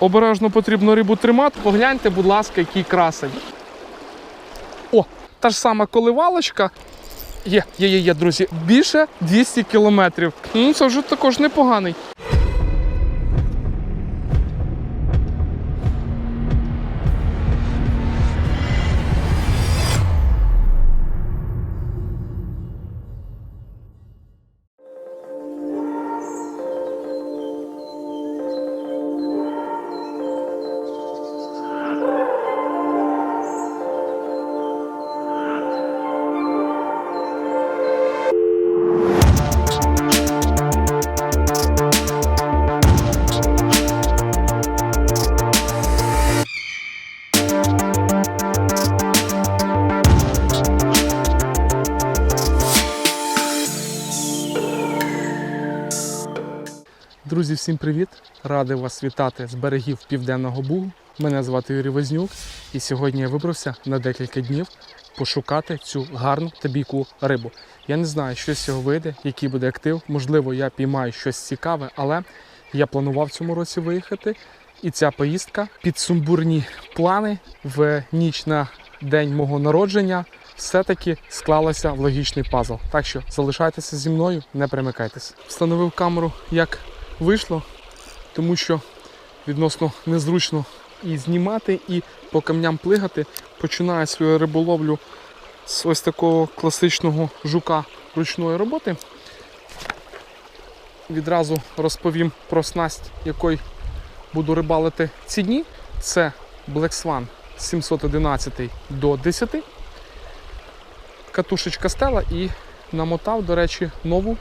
Обережно потрібно рибу тримати. Погляньте, будь ласка, який красень. О, та ж сама коливалочка. Є, є, є, є, друзі. Більше 200 кілометрів. Ну, це вже також непоганий. Всім привіт! Радий вас вітати з берегів Південного Бугу. Мене звати Юрій Вознюк, і сьогодні я вибрався на декілька днів пошукати цю гарну та бійку рибу. Я не знаю, що з цього вийде, який буде актив. Можливо, я піймаю щось цікаве, але я планував цьому році виїхати. І ця поїздка під сумбурні плани в ніч на день мого народження все-таки склалася в логічний пазл. Так що залишайтеся зі мною, не примикайтесь. Встановив камеру як вийшло, тому що відносно незручно і знімати, і по камням плигати. Починаю свою риболовлю з ось такого класичного жука ручної роботи. Відразу розповім про снасть, якою буду рибалити ці дні. Це Black Swan 711 до 10. Катушечка стела і намотав, до речі, нову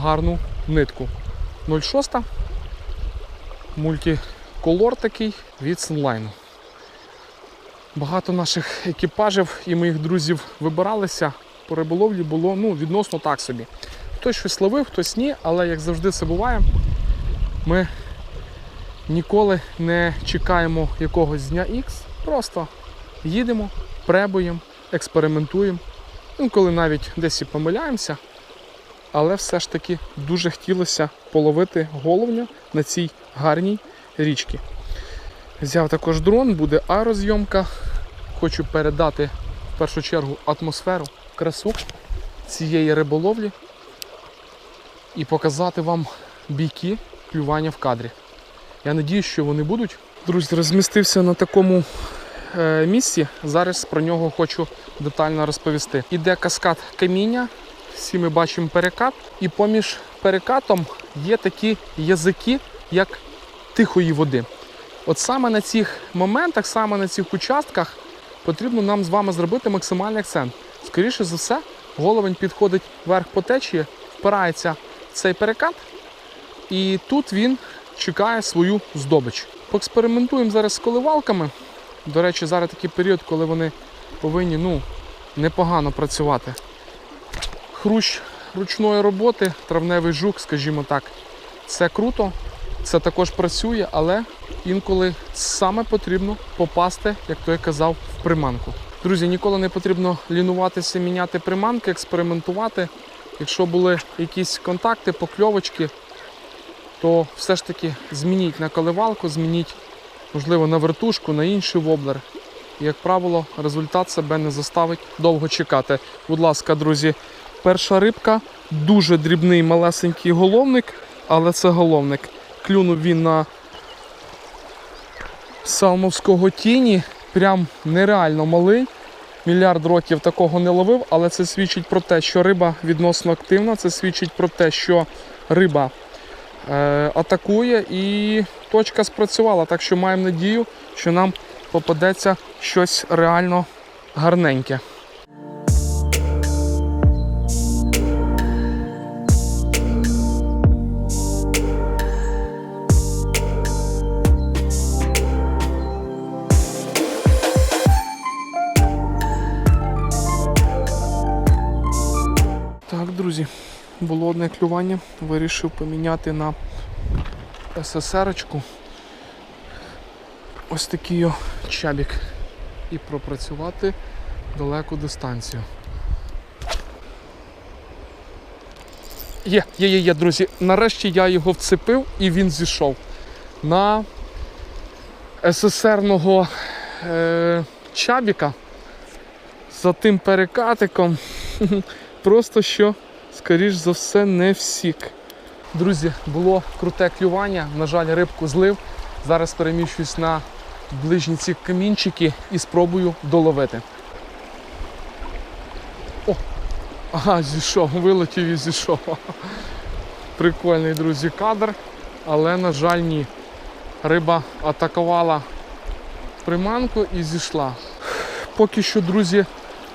гарну нитку. 0,6. Мультиколор такий від Sunline. Багато наших екіпажів і моїх друзів вибиралися. По риболовлі було ну, відносно так собі. Хтось щось ловив, хтось ні, але як завжди це буває, ми ніколи не чекаємо якогось дня X. Просто їдемо, пребуємо, експериментуємо. Ну, коли навіть десь і помиляємося, але все ж таки дуже хотілося половити головня на цій гарній річці. Взяв також дрон, буде аерозйомка. Хочу передати в першу чергу атмосферу, красу цієї риболовлі і показати вам бійки клювання в кадрі. Я надіюсь, що вони будуть. Друзі, розмістився на такому е, місці. Зараз про нього хочу детально розповісти. Іде каскад каміння, всі ми бачимо перекат, і поміж перекатом є такі язики, як тихої води. От саме на цих моментах, саме на цих участках потрібно нам з вами зробити максимальний акцент. Скоріше за все, головень підходить вверх по течії, впирається в цей перекат, і тут він чекає свою здобич. Поекспериментуємо зараз з коливалками. До речі, зараз такий період, коли вони повинні ну, непогано працювати. Хрущ ручної роботи, травневий жук, скажімо так, це круто, це також працює, але інколи саме потрібно попасти, як той казав, в приманку. Друзі, ніколи не потрібно лінуватися, міняти приманки, експериментувати. Якщо були якісь контакти, покльовочки, то все ж таки змініть на коливалку, змініть, можливо, на вертушку, на інший воблер. І, як правило, результат себе не заставить довго чекати. Будь ласка, друзі, перша рибка, дуже дрібний малесенький головник, але це головник. Клюнув він на салмовського тіні, прям нереально малий. Мільярд років такого не ловив, але це свідчить про те, що риба відносно активна. Це свідчить про те, що риба е, атакує і точка спрацювала. Так що маємо надію, що нам попадеться щось реально гарненьке. Було клювання. Вирішив поміняти на СССР-очку. Ось такий чабік. І пропрацювати далеку дистанцію. Є, є, є, є, друзі. Нарешті я його вцепив і він зійшов на СССРного е, чабіка за тим перекатиком. Просто що, скоріш за все, не всік. Друзі, було круте клювання. На жаль, рибку злив. Зараз переміщуюсь на ближні ці камінчики і спробую доловити. О! Ага, зійшов, вилетів і зійшов. Прикольний, друзі, кадр, але, на жаль, ні. Риба атакувала приманку і зійшла. Поки що, друзі,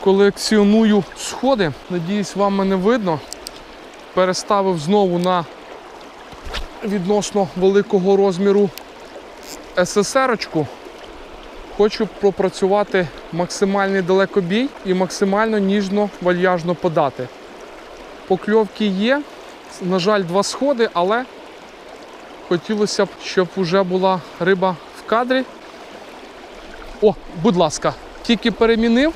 колекціоную сходи. Надіюсь, вам мене видно. Переставив знову на відносно великого розміру СССРочку. Хочу пропрацювати максимальний далекобій і максимально ніжно вальяжно подати. Покльовки є. На жаль, два сходи, але хотілося б, щоб вже була риба в кадрі. О, будь ласка, тільки перемінив.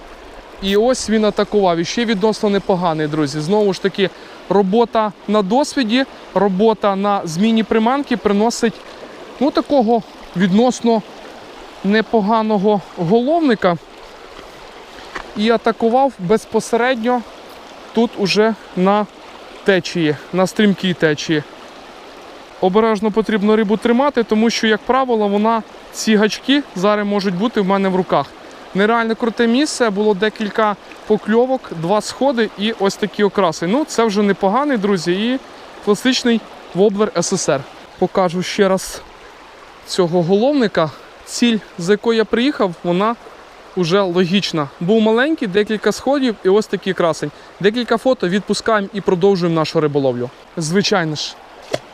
І ось він атакував. І ще відносно непоганий, друзі. Знову ж таки, робота на досвіді, робота на зміні приманки приносить ну, такого відносно непоганого головника. І атакував безпосередньо тут уже на течії, на стрімкій течії. Обережно потрібно рибу тримати, тому що, як правило, вона ці гачки зараз можуть бути в мене в руках. Нереально круте місце, було декілька покльовок, два сходи і ось такі окраси. Ну, це вже непоганий, друзі, і класичний воблер СССР. Покажу ще раз цього головника. Ціль, з якої я приїхав, вона вже логічна. Був маленький, декілька сходів і ось такий красень. Декілька фото відпускаємо і продовжуємо нашу риболовлю. Звичайно ж,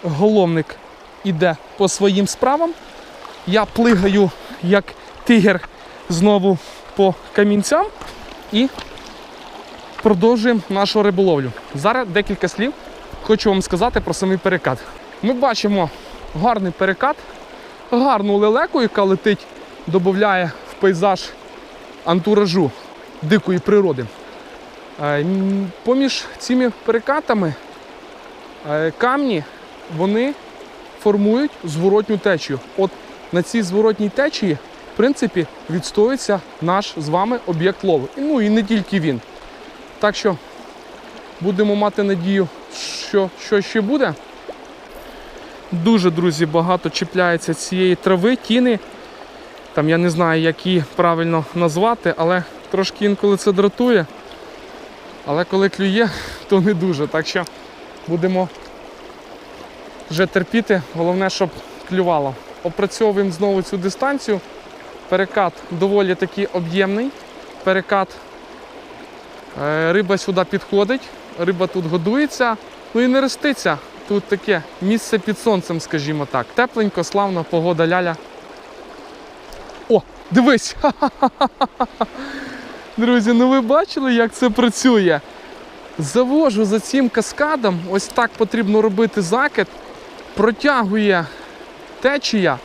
головник іде по своїм справам. Я плигаю як тигр знову по камінцям і продовжуємо нашу риболовлю. Зараз декілька слів хочу вам сказати про самий перекат. Ми бачимо гарний перекат, гарну лелеку, яка летить, додає в пейзаж антуражу дикої природи. Е, Поміж цими перекатами е, камні вони формують зворотню течію. От на цій зворотній течії, в принципі, відстоюється наш з вами об'єкт лову. Ну і не тільки він. Так що будемо мати надію, що, що ще буде. Дуже, друзі, багато чіпляється цієї трави, тіни. Там я не знаю, як її правильно назвати, але трошки інколи це дратує. Але коли клює, то не дуже. Так що будемо вже терпіти. Головне, щоб клювало. Опрацьовуємо знову цю дистанцію. Перекат доволі таки об'ємний. Перекат. Е, Риба сюди підходить, риба тут годується, ну і не реститься. Тут таке місце під сонцем, скажімо так. Тепленько, славно, погода ляля. О, дивись! Друзі, ну ви бачили, як це працює? Завожу за цим каскадом, ось так потрібно робити закид, протягує течія,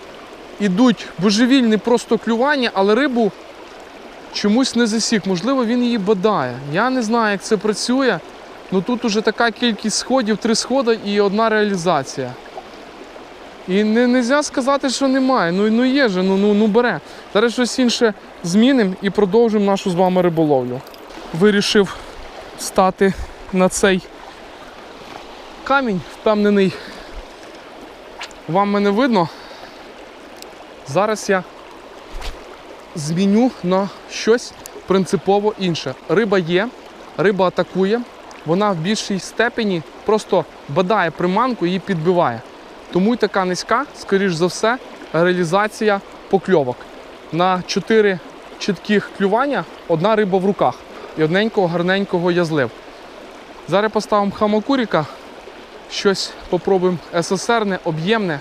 ідуть божевільні просто клювання, але рибу чомусь не засік. Можливо, він її бадає. Я не знаю, як це працює. Ну тут уже така кількість сходів, три сходи і одна реалізація. І не можна сказати, що немає. Ну, ну є же, ну, ну, ну бере. Зараз щось інше змінимо і продовжимо нашу з вами риболовлю. Вирішив стати на цей камінь, впевнений. Вам мене видно. Зараз я зміню на щось принципово інше. Риба є, риба атакує, вона в більшій степені просто бадає приманку і її підбиває. Тому й така низька, скоріш за все, реалізація покльовок. На 4 чітких клювання одна риба в руках і одненького гарненького я злив. Зараз поставимо хамакуріка, щось попробуємо СССРне, об'ємне.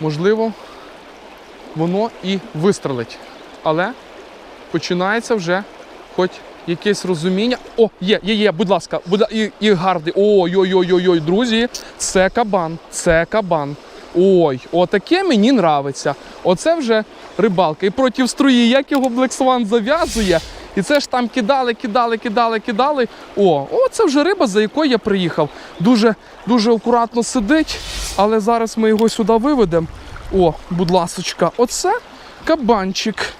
Можливо, воно і вистрелить. Але починається вже хоч якесь розуміння. О, є, є, є, будь ласка, будь, ла- і, і гарди. Ой-ой-ой-ой, друзі, це кабан, це кабан. Ой, отаке мені нравиться. Оце вже рибалка. І проти струї, як його Black Swan зав'язує. І це ж там кидали, кидали, кидали, кидали. О, о, це вже риба, за якою я приїхав. Дуже, дуже акуратно сидить, але зараз ми його сюди виведемо. О, будь ласочка, оце кабанчик.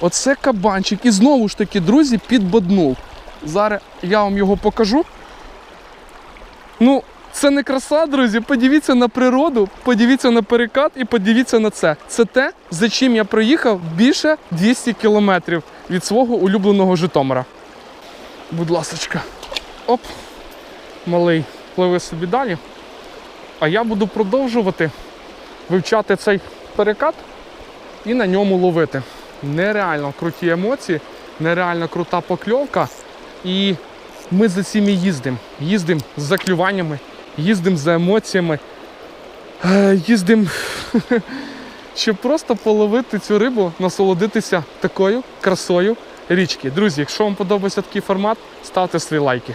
Оце кабанчик. І знову ж таки, друзі, підбоднув. Зараз я вам його покажу. Ну, це не краса, друзі. Подивіться на природу, подивіться на перекат і подивіться на це. Це те, за чим я проїхав більше 200 кілометрів від свого улюбленого Житомира. Будь ласочка. Оп. Малий, пливи собі далі. А я буду продовжувати вивчати цей перекат і на ньому ловити. Нереально круті емоції, нереально крута покльовка. І ми за цим і їздимо. Їздимо з заклюваннями, їздимо за емоціями, е, їздимо, щоб просто половити цю рибу, насолодитися такою красою річки. Друзі, якщо вам подобається такий формат, ставте свої лайки.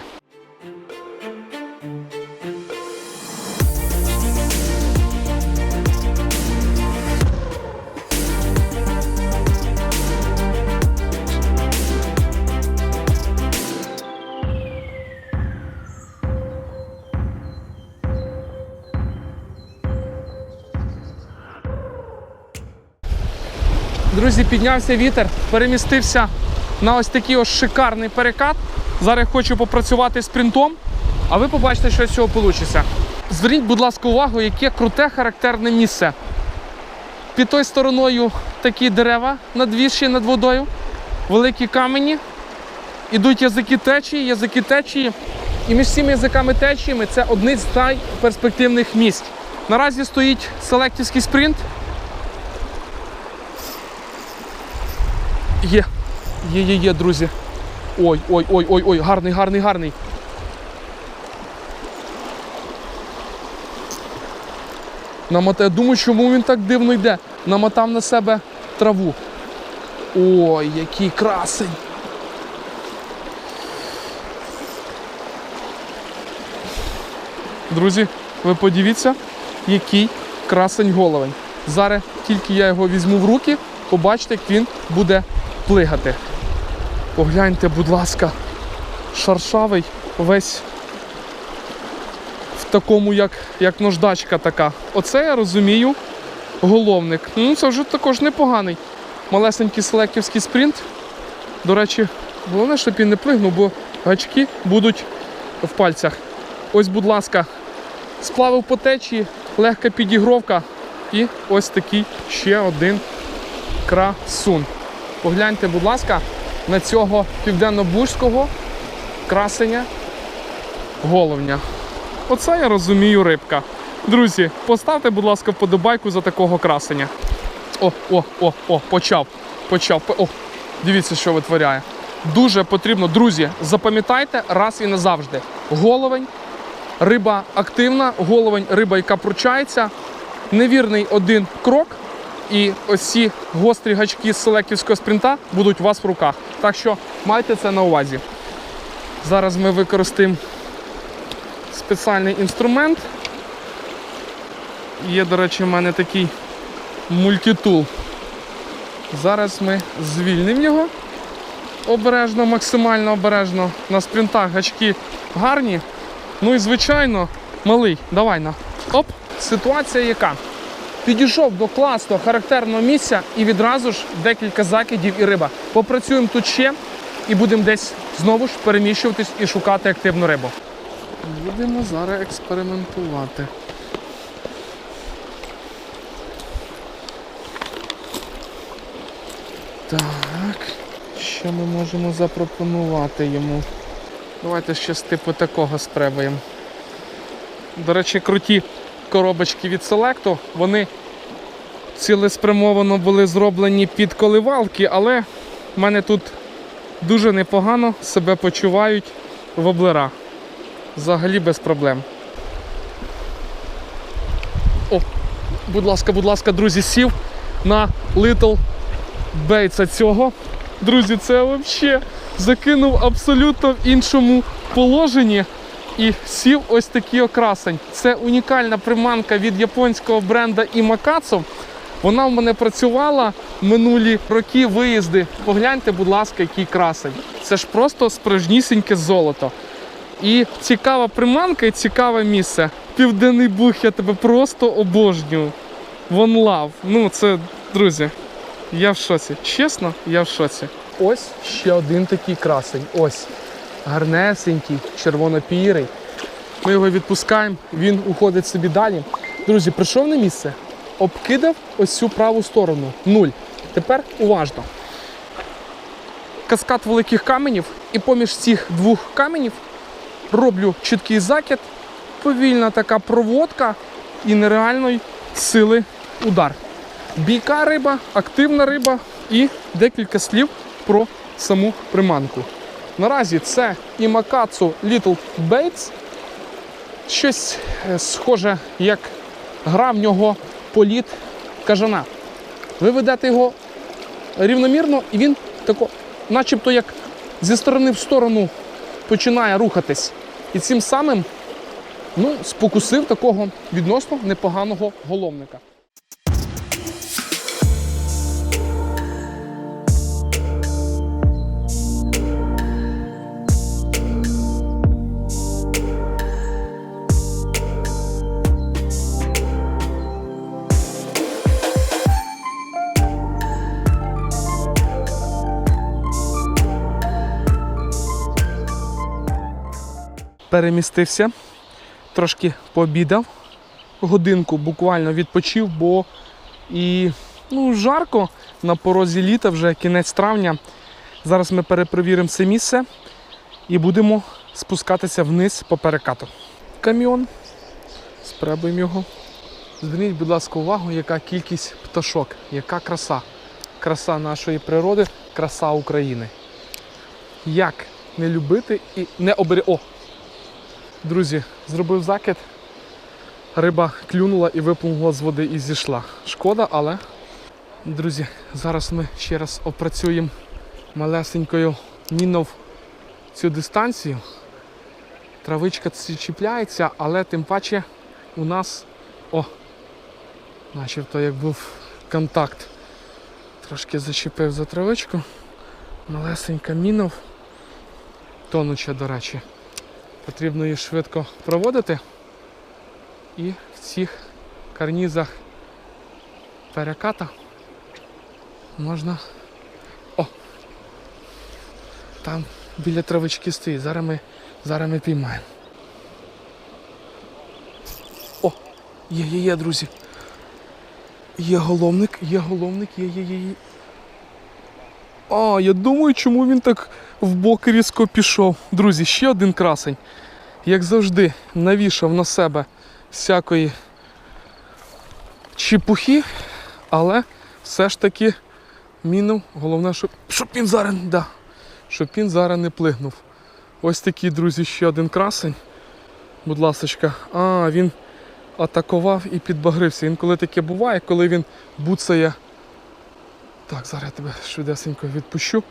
Друзі, піднявся вітер, перемістився на ось такий ось шикарний перекат. Зараз хочу попрацювати спринтом, а ви побачите, що з цього вийде. Зверніть, будь ласка, увагу, яке круте характерне місце. Під тою стороною такі дерева надвіші над водою, великі камені, ідуть язики течії, язики течії. І між цими язиками течіями це одне з найперспективних місць. Наразі стоїть селектівський спринт. Є. Є, є, є, друзі. Ой, ой, ой, ой, ой, гарний, гарний, гарний. Намотав, я думаю, чому він так дивно йде. Намотав на себе траву. Ой, який красень. Друзі, ви подивіться, який красень головень. Зараз тільки я його візьму в руки, побачите, як він буде плигати. Погляньте, будь ласка, шаршавий весь в такому, як, як наждачка така. Оце я розумію головник. Ну, це вже також непоганий. Малесенький селектівський спринт. До речі, головне, щоб він не плигнув, бо гачки будуть в пальцях. Ось, будь ласка, сплавив по течії, легка підігровка і ось такий ще один красун. Погляньте, будь ласка, на цього південно-бузького красення головня. Оце я розумію рибка. Друзі, поставте, будь ласка, вподобайку за такого красення. О, о, о, о, почав. Почав. О, дивіться, що витворяє. Дуже потрібно, друзі, запам'ятайте раз і назавжди. Головень, риба активна, головень, риба, яка пручається. Невірний один крок, і ось ці гострі гачки з селектівського спринта будуть у вас в руках. Так що майте це на увазі. Зараз ми використаємо спеціальний інструмент. Є, до речі, в мене такий мультитул. Зараз ми звільнимо його обережно, максимально обережно. На спринтах гачки гарні. Ну і звичайно, малий, давай на. Оп, ситуація яка? Підійшов до класного характерного місця і відразу ж декілька закидів і риба. Попрацюємо тут ще і будемо десь знову ж переміщуватись і шукати активну рибу. Будемо зараз експериментувати. Так, що ми можемо запропонувати йому? Давайте з типу такого спробуємо. До речі, круті коробочки від Селекту, вони цілеспрямовано були зроблені під коливалки, але в мене тут дуже непогано себе почувають воблера. Взагалі без проблем. О, будь ласка, будь ласка, друзі, сів на Little бейца цього. Друзі, це взагалі закинув абсолютно в іншому положенні і сів ось такий окрасень. Це унікальна приманка від японського бренда Імакацу. Вона в мене працювала минулі роки виїзди. Погляньте, будь ласка, який красень. Це ж просто справжнісіньке золото. І цікава приманка і цікаве місце. Південний Буг, я тебе просто обожнюю. One Love. Ну, це, друзі, я в шоці. Чесно, я в шоці. Ось ще один такий красень. Ось. Гарнесенький, червонопірий. Ми його відпускаємо, він уходить собі далі. Друзі, прийшов на місце, обкидав ось цю праву сторону. Нуль. Тепер уважно. Каскад великих каменів, і поміж цих двох каменів роблю чіткий закид, повільна така проводка і нереальної сили удар. Бійка риба, активна риба і декілька слів про саму приманку. Наразі це Імакацу Little Baits. Щось е, схоже, як гра в нього політ кажана. Ви ведете його рівномірно, і він тако, начебто як зі сторони в сторону починає рухатись. І цим самим ну, спокусив такого відносно непоганого головника. Перемістився, трошки пообідав, годинку буквально відпочив, бо і ну, жарко на порозі літа, вже кінець травня. Зараз ми перепровіримо це місце і будемо спускатися вниз по перекату. Каміон. Спробуємо його. Зверніть, будь ласка, увагу, яка кількість пташок, яка краса. Краса нашої природи, краса України. Як не любити і не обері... О, Друзі, зробив закид. Риба клюнула і виплюнула з води і зійшла. Шкода, але, друзі, зараз ми ще раз опрацюємо малесенькою мінов цю дистанцію. Травичка чіпляється, але тим паче у нас о, начебто як був контакт. Трошки зачепив за травичку. Малесенька мінов. Тонуча, до речі. Потрібно її швидко проводити. І в цих карнізах переката можна. О! Там біля травички стоїть. Зараз ми, зараз ми піймаємо. О! Є, є, є, друзі. Є головник, є головник, є, є, є, є. А, я думаю, чому він так в бок різко пішов. Друзі, ще один красень. Як завжди, навішав на себе всякої чепухи, але все ж таки мінув. Головне, щоб, щоб він зараз, да, щоб він зараз не плигнув. Ось такий, друзі, ще один красень. Будь ласочка. А, він атакував і підбагрився. Інколи таке буває, коли він буцає. Так, зараз я тебе швидесенько відпущу.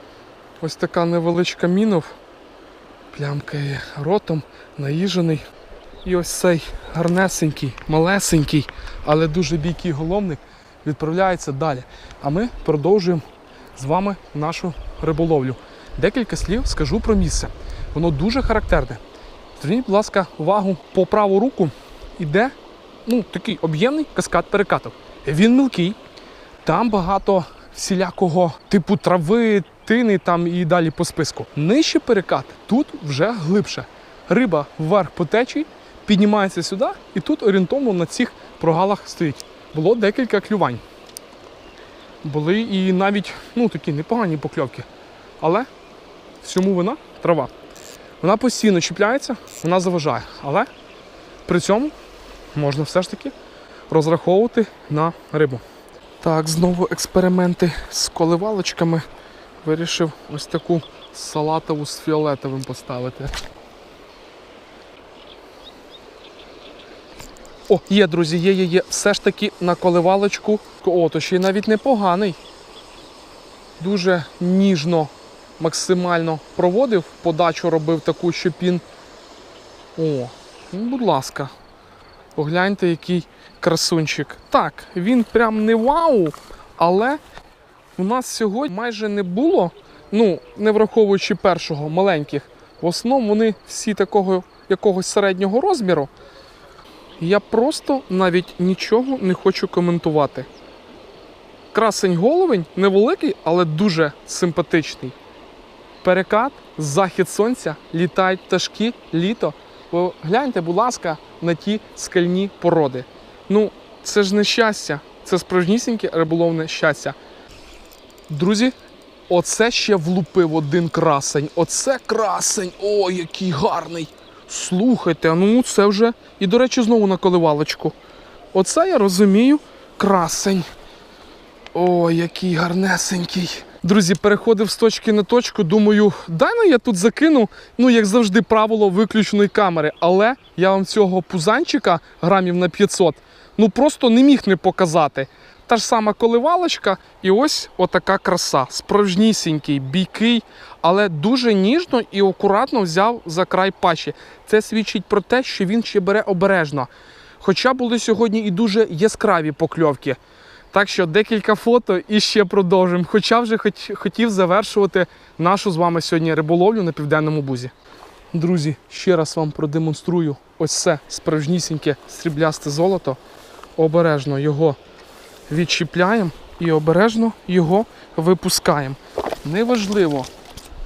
Ось така невеличка мінов. Плямкає ротом, наїжений. І ось цей гарнесенький, малесенький, але дуже бійкий головник відправляється далі. А ми продовжуємо з вами нашу риболовлю. Декілька слів скажу про місце. Воно дуже характерне. Зверніть, будь ласка, увагу по праву руку іде ну, такий об'ємний каскад перекатів. Він мілкий, там багато всілякого типу трави, тини там і далі по списку. Нижче перекат, тут вже глибше. Риба вверх по течії, піднімається сюди, і тут орієнтовно на цих прогалах стоїть. Було декілька клювань. Були і навіть ну, такі непогані покльовки. Але всьому вина трава. Вона постійно чіпляється, вона заважає. Але при цьому можна все ж таки розраховувати на рибу. Так, знову експерименти з коливалочками. Вирішив ось таку салатову з фіолетовим поставити. О, є, друзі, є, є, є. Все ж таки на коливалочку. О, то ще й навіть непоганий. Дуже ніжно, максимально проводив, подачу робив таку, щоб він. О, будь ласка. Погляньте, який красунчик. Так, він прям не вау, але у нас сьогодні майже не було, ну, не враховуючи першого маленьких. В основному вони всі такого якогось середнього розміру. я просто навіть нічого не хочу коментувати. Красень головень невеликий, але дуже симпатичний. Перекат, захід сонця, літають пташки, літо. Гляньте, будь ласка, на ті скальні породи. Ну, це ж не щастя, це справжнісіньке риболовне щастя. Друзі, оце ще влупив один красень. Оце красень. О, який гарний. Слухайте, ну це вже. І, до речі, знову на коливалочку. Оце я розумію красень. О, який гарнесенький. Друзі, переходив з точки на точку. Думаю, дай ну я тут закину, ну як завжди, правило виключеної камери. Але я вам цього пузанчика грамів на 500 ну просто не міг не показати. Та ж сама коливалочка, і ось отака краса. Справжнісінький, бійкий, але дуже ніжно і акуратно взяв за край пащі. Це свідчить про те, що він ще бере обережно. Хоча були сьогодні і дуже яскраві покльовки. Так що декілька фото і ще продовжимо. Хоча вже хотів завершувати нашу з вами сьогодні риболовлю на південному бузі. Друзі, ще раз вам продемонструю ось це справжнісіньке сріблясте золото. Обережно його відчіпляємо і обережно його випускаємо. Неважливо,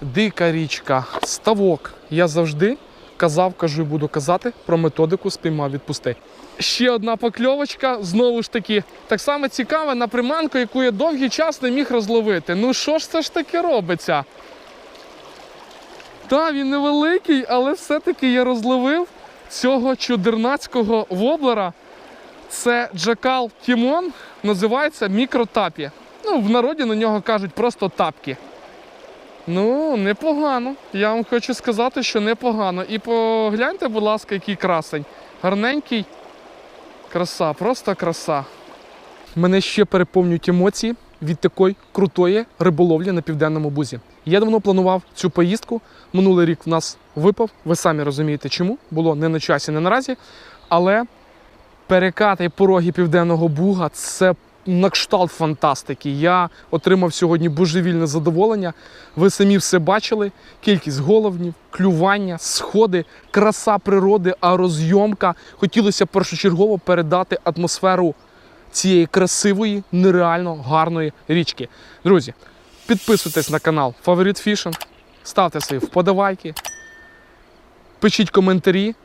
дика річка, ставок. Я завжди казав, кажу і буду казати про методику спіймав відпусти. Ще одна покльовочка, знову ж таки, так само цікава на приманку, яку я довгий час не міг розловити. Ну що ж це ж таке робиться? Та, він невеликий, але все-таки я розловив цього чудернацького воблера. Це Джакал Тімон, називається мікротапі. Ну, в народі на нього кажуть просто тапки. Ну, непогано. Я вам хочу сказати, що непогано. І погляньте, будь ласка, який красень. Гарненький. Краса, просто краса. Мене ще переповнюють емоції від такої крутої риболовлі на південному бузі. Я давно планував цю поїздку. Минулий рік в нас випав. Ви самі розумієте, чому. Було не на часі, не наразі. Але перекати пороги південного буга це на кшталт фантастики. Я отримав сьогодні божевільне задоволення. Ви самі все бачили: кількість головнів, клювання, сходи, краса природи, а розйомка. Хотілося першочергово передати атмосферу цієї красивої, нереально гарної річки. Друзі, підписуйтесь на канал Favorite Fishing, ставте свої вподобайки, пишіть коментарі.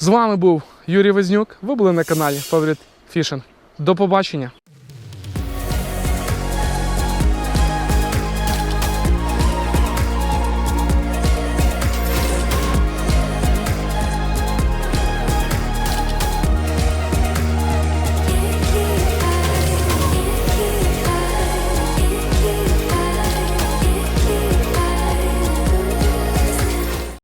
З вами був Юрій Вознюк. Ви були на каналі Favorite Fishing. До побачення!